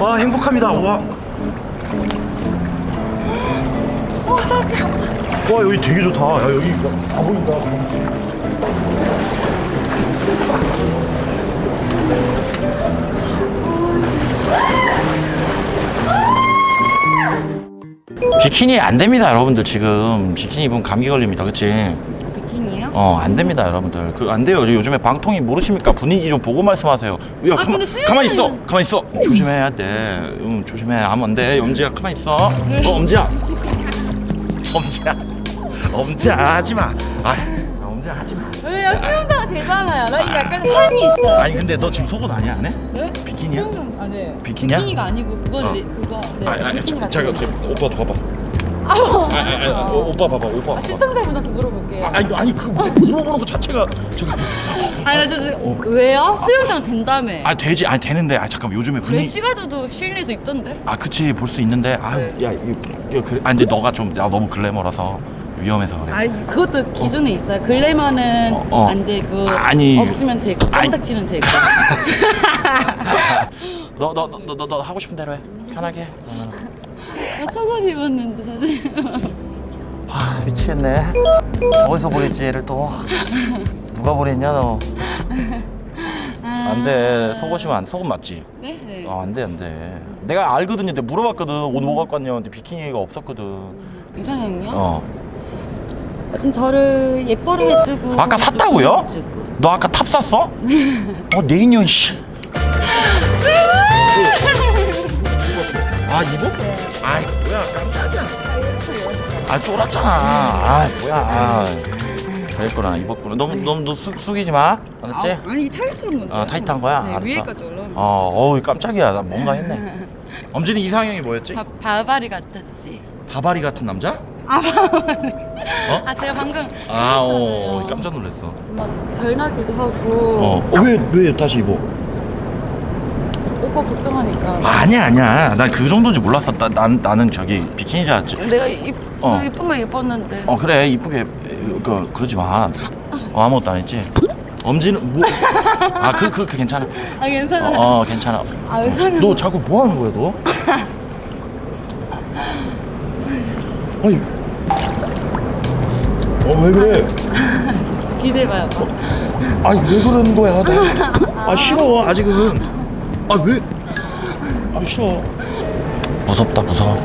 와 행복합니다. 와. 와 여기 되게 좋다. 야 여기 다 보인다. 비키니 안 됩니다, 여러분들 지금 비키니 입으면 감기 걸립니다, 그치? 비키니요? 어, 안 됩니다, 여러분들. 그 안 돼요. 요즘에 방통이 모르십니까? 분위기 좀 보고 말씀하세요. 야, 가만, 근데 수영은- 가만 있어, 가만 있어. 조심해야 돼. 응, 조심해. 하면 안 돼. 엄지야, 가만 있어. 어, 엄지야, 엄지야, 엄지야, 하지 마. 아, 엄지야, 하지 마. 왜요? 수영자가 되잖아요. 나 이거 약간 산이 있어요. 아니 근데 너 지금 속옷 아니야, 안 해? 네? 비키니야? 수영장 아 네. 비키니야? 비키니가 아니고 그건 어. 리, 그거 네. 아, 아, 비키니 자, 같은 거. 오빠 봐봐. 아, 아, 아, 아, 오, 오빠 봐봐, 오빠. 아, 봐봐. 시청자분한테 물어볼게요. 아, 아니, 아니 그 물어보는 거 자체가 저기. 아니 나 진짜 왜요? 수영장 된다며. 아 되지, 아니 되는데, 아 잠깐 요즘에 분위기. 레시가드도 실내에서 입던데. 아 그치 볼 수 있는데 아 네. 야 이거 이거 그래 아 근데 너가 좀 야, 너무 글래머라서 위험해서 그래 아 그것도 기준에 있어요. 글래머는 어, 어. 안 되고 아니. 없으면 되고 아니. 껌딱지는 되고. 너 너 너 너 너 하고 싶은 대로 해 편하게 해. 나 속옷 입었는데 사실. 아 미치겠네 어디서 보냈지 얘를 또 누가 보냈냐 너 안돼 속옷이면 안 속옷 맞지 네, 네. 아 안 돼 안 돼 내가 알거든 근데 물어봤거든 옷 뭐 갖고 왔냐 근데 비키니가 없었거든 이상형이요? 어너 좀 저를 예뻐를 해주고. 아까 샀다고요? 해주고. 아까 탑 샀어 어내 인연 씨아 이거 아이 뭐야 깜짝이야 아 쫄았잖아. 아 뭐야. 아, 잘했구나 입었구나. 너무 너무 너 수, 숙이지 마. 알았지? 아, 아니 타이트한 건데. 어, 타이트한 거야? 네, 알았어. 위에까지 올라. 어, 어우 깜짝이야. 나 뭔가 했네. 엄진이 이상형이 뭐였지? 바, 바바리 같았지. 바바리 같은 남자? 아. 어? 아 제가 방금 아, 어, 깜짝 놀랐어. 막 별나기도 하고 어, 어, 왜, 왜 다시 입어? 오빠 걱정하니까. 아니야, 아니야. 난 그 정도인지 몰랐어. 나, 난, 나는 저기 비키니 줄 알았지. 내가 이, 어. 예쁜 거 예뻤는데. 어, 그래. 이쁘게, 그, 그러지 마. 어, 아무것도 안 했지. 엄지는 뭐? 아, 그, 그, 그 괜찮아. 아 괜찮아. 어, 어 괜찮아. 아 괜찮아. 너 자꾸 뭐 하는 거야, 너? 아니. 어, 왜 그래? 기대봐요. 아니, 왜 그러는 거야, 나? 아, 싫어, 아직은. 아, 왜? 아, 싫어. 무섭다, 무서워.